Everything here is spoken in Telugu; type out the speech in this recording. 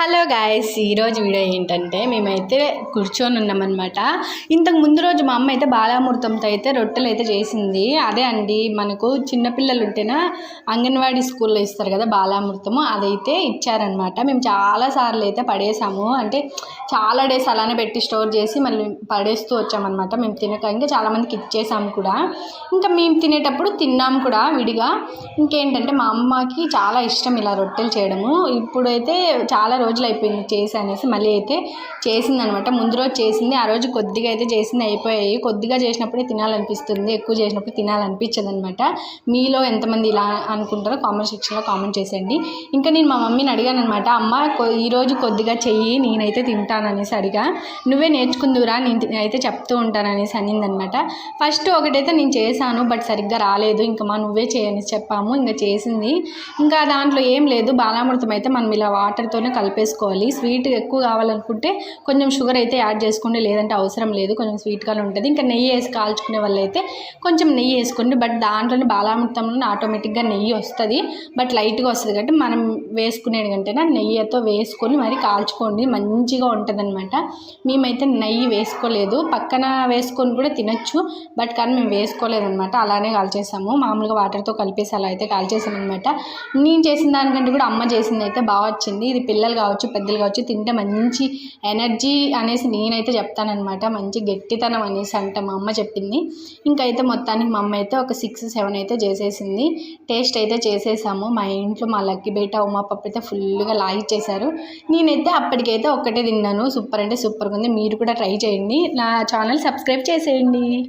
హలో గాయస్ ఈరోజు వీడియో ఏంటంటే మేమైతే కూర్చొని ఉన్నామన్నమాట. ఇంతకు ముందు రోజు మా అమ్మ అయితే బాలామృతంతో అయితే రొట్టెలు అయితే చేసింది. అదే అండి మనకు చిన్నపిల్లలు ఉంటేనా అంగన్వాడీ స్కూల్లో ఇస్తారు కదా బాలామృతము అదైతే ఇచ్చారనమాట మేము చాలా సార్లు అయితే పడేసాము. అంటే చాలా డేస్ అలానే పెట్టి స్టోర్ చేసి మళ్ళీ పడేస్తూ వచ్చామన్నమాట. మేము తినక ఇంకా చాలామందికి ఇచ్చేసాము కూడా. ఇంకా మేము తినేటప్పుడు తిన్నాము కూడా విడిగా. ఇంకేంటంటే మా అమ్మకి చాలా ఇష్టం ఇలా రొట్టెలు చేయడము. ఇప్పుడైతే చాలా రోజులు అయిపోయింది చేసి అనేసి మళ్ళీ అయితే చేసింది అనమాట ముందు రోజు చేసింది ఆ రోజు కొద్దిగా అయితే చేసింది అయిపోయాయి. కొద్దిగా చేసినప్పుడే తినాలనిపిస్తుంది ఎక్కువ చేసినప్పుడు తినాలనిపించదు అనమాట మీలో ఎంతమంది ఇలా అనుకుంటారో కామెంట్ సెక్షన్లో కామెంట్ చేసేయండి. ఇంకా నేను మా మమ్మీని అడిగాను అనమాట అమ్మ కొ- ఈరోజు కొద్దిగా చెయ్యి నేనైతే తింటాననేసి అడిగా. నువ్వే నేర్చుకుందురా నేను అయితే చెప్తూ ఉంటాననేసి అనిందనమాట. ఫస్ట్ ఒకటైతే నేను చేశాను బట్ సరిగ్గా రాలేదు. ఇంకా మా నువ్వే చేయని చెప్పాము ఇంకా చేసింది. ఇంకా దాంట్లో ఏం లేదు బాలామృతం అయితే మనం ఇలా వాటర్తోనే కలిపి కలిపేసుకోవాలి. స్వీట్ ఎక్కువ కావాలనుకుంటే కొంచెం షుగర్ అయితే యాడ్ చేసుకోండి. లేదంటే అవసరం లేదు. కొంచెం స్వీట్గానే ఉంటుంది. ఇంకా నెయ్యి వేసి కాల్చుకునే వాళ్ళు అయితే కొంచెం నెయ్యి వేసుకోండి. బట్ దాంట్లోనే బాలామృతంలోనే ఆటోమేటిక్గా నెయ్యి వస్తుంది. బట్ లైట్గా వస్తుంది కాబట్టి మనం వేసుకునే కంటేనా నెయ్యితో వేసుకొని మరి కాల్చుకోండి. మంచిగా ఉంటుంది అనమాట మేమైతే నెయ్యి వేసుకోలేదు. పక్కన వేసుకొని కూడా తినచ్చు. బట్ కానీ మేము వేసుకోలేదన్నమాట. అలానే కాల్చేసాము. మామూలుగా వాటర్తో కలిపేసి అలా అయితే కాల్చేసాం అనమాట నేను చేసిన దానికంటే కూడా అమ్మ చేసింది అయితే బాగా వచ్చింది. ఇది పిల్లలు కావచ్చు పెద్దలు కావచ్చు తింటే మంచి ఎనర్జీ అనేసి నేనైతే చెప్తానమాట మంచి గట్టితనం అనేసి అంట మా అమ్మ చెప్పింది. ఇంకైతే మొత్తానికి మా అమ్మ అయితే ఒక సిక్స్ సెవెన్ అయితే చేసేసింది. టేస్ట్ అయితే చేసేసాము. మా ఇంట్లో మా లక్కీ బేట ఉమా పప్పు అయితే ఫుల్గా లాగి చేశారు. నేనైతే అప్పటికైతే ఒక్కటే తిన్నాను. సూపర్ అంటే సూపర్గా ఉంది. మీరు కూడా ట్రై చేయండి. నా ఛానల్ సబ్స్క్రైబ్ చేసేయండి.